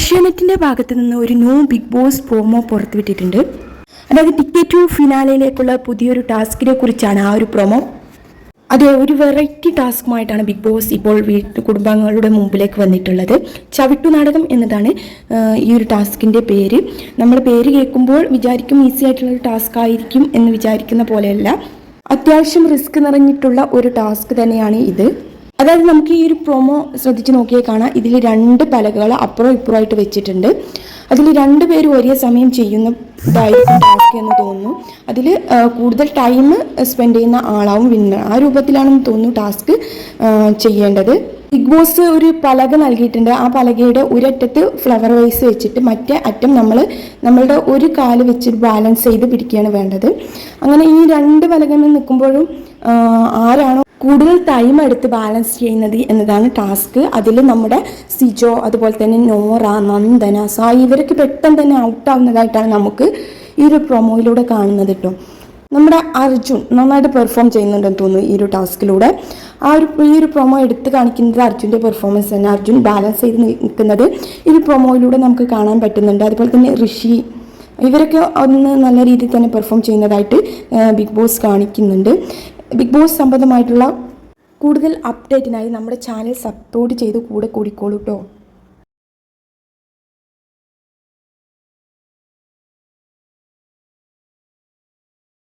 ഏഷ്യാനെറ്റിന്റെ ഭാഗത്ത് നിന്ന് ഒരു ന്യൂ ബിഗ് ബോസ് പ്രോമോ പുറത്തുവിട്ടിട്ടുണ്ട്. അതായത് ടിക്കറ്റ് ടു ഫിനാലയിലേക്കുള്ള പുതിയൊരു ടാസ്കിനെ കുറിച്ചാണ് ആ ഒരു പ്രൊമോ അതെ ഒരു വെറൈറ്റി ടാസ്കുമായിട്ടാണ് ബിഗ് ബോസ് ഇപ്പോൾ വീട്ടു കുടുംബങ്ങളുടെ മുമ്പിലേക്ക് വന്നിട്ടുള്ളത്. ചവിട്ടു നാടകം എന്നതാണ് ഈ ഒരു ടാസ്കിന്റെ പേര്. നമ്മൾ പേര് കേൾക്കുമ്പോൾ വിചാരിക്കും ഈസി ആയിട്ടുള്ള ഒരു ടാസ്ക് ആയിരിക്കും എന്ന് വിചാരിക്കുന്ന പോലെയല്ല. അത്യാവശ്യം റിസ്ക് നിറഞ്ഞിട്ടുള്ള ഒരു ടാസ്ക് തന്നെയാണ് ഇത്. അതായത് നമുക്ക് ഈ ഒരു പ്രൊമോ ശ്രദ്ധിച്ച് നോക്കിയാൽ കാണാം. ഇതിൽ രണ്ട് പലകകൾ അപ്പുറം ഇപ്പുറമായിട്ട് വെച്ചിട്ടുണ്ട്. അതിൽ രണ്ട് പേരും ഒരേ സമയം ചെയ്യുന്ന ചെയ്യുന്നതായിരിക്കും ടാസ്ക് എന്ന് തോന്നുന്നു. അതിൽ കൂടുതൽ ടൈം സ്പെൻഡ് ചെയ്യുന്ന ആളാവും വിന്നർ ആ രൂപത്തിലാണെന്ന് തോന്നുന്നു ടാസ്ക് ചെയ്യേണ്ടത്. ബിഗ് ബോസ് ഒരു പലക നൽകിയിട്ടുണ്ട്. ആ പലകയുടെ ഒരറ്റത്ത് ഫ്ലവർ വൈസ് വെച്ചിട്ട് മറ്റേ അറ്റം നമ്മൾ നമ്മളുടെ ഒരു കാൽ വെച്ച് ബാലൻസ് ചെയ്ത് പിടിക്കുകയാണ് വേണ്ടത്. അങ്ങനെ ഈ രണ്ട് പലകങ്ങൾ നിൽക്കുമ്പോഴും ആരാണോ കൂടുതൽ ടൈം എടുത്ത് ബാലൻസ് ചെയ്യുന്നത് എന്നതാണ് ടാസ്ക് അതിൽ നമ്മുടെ സിജോ അതുപോലെ തന്നെ നോറ നന്ദന സായി ഇവരൊക്കെ പെട്ടെന്ന് തന്നെ ഔട്ടാവുന്നതായിട്ടാണ് നമുക്ക് ഈ ഒരു പ്രൊമോയിലൂടെ കാണുന്നത് കേട്ടോ നമ്മുടെ അർജുൻ നന്നായിട്ട് പെർഫോം ചെയ്യുന്നുണ്ടെന്ന് തോന്നുന്നു ഈ ഒരു ടാസ്കിലൂടെ ആ ഒരു ഈ ഒരു പ്രൊമോ എടുത്ത് കാണിക്കുന്നത് അർജുന്റെ പെർഫോമൻസ് തന്നെ അർജുൻ ബാലൻസ് ചെയ്ത് നിൽക്കുന്നത് ഈ ഒരു പ്രൊമോയിലൂടെ നമുക്ക് കാണാൻ പറ്റുന്നുണ്ട്. അതുപോലെ തന്നെ ഋഷി ഇവരൊക്കെ ഒന്ന് നല്ല രീതിയിൽ തന്നെ പെർഫോം ചെയ്യുന്നതായിട്ട് ബിഗ് ബോസ് കാണിക്കുന്നുണ്ട്. ബിഗ് ബോസ് സംബന്ധമായിട്ടുള്ള കൂടുതൽ അപ്ഡേറ്റിനായി നമ്മുടെ ചാനൽ സപ്പോർട്ട് ചെയ്ത് കൂടെ കൂടിക്കോളൂ കേട്ടോ